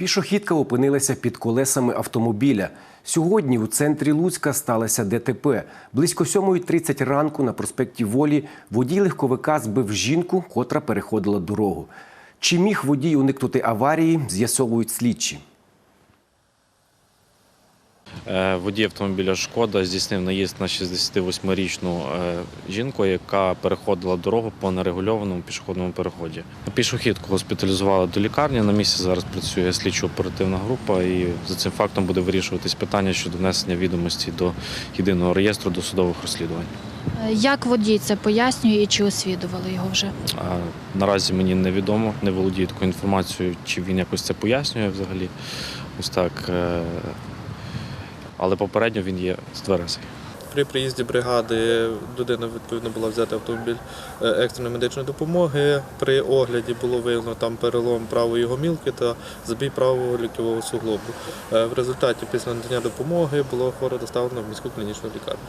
Пішохідка опинилася під колесами автомобіля. Сьогодні у центрі Луцька сталося ДТП. Близько 7.30 ранку на проспекті Волі водій легковика збив жінку, котра переходила дорогу. Чи міг водій уникнути аварії, з'ясовують слідчі. Е, Водій автомобіля Шкода здійснив наїзд на 68-річну е, жінку, яка переходила дорогу по нерегульованому пішохідному переході. Пішохідку госпіталізували до лікарні. На місці зараз працює слідчо-оперативна група, і за цим фактом буде вирішуватись питання щодо внесення відомості до єдиного реєстру досудових розслідувань. Е, Як водій це пояснює і чи освідували його вже? Наразі мені невідомо, не володію такою інформацією, чи він якось це пояснює взагалі. Ось так. Але попередньо він є з тверезий. При приїзді бригади людина відповідно була взята автомобіль е, екстреної медичної допомоги. При огляді було виявлено там перелом правої гомілки та забій правого ліктьового суглобу. Е, В результаті після надання допомоги було хворо доставлено в міську клінічну лікарню.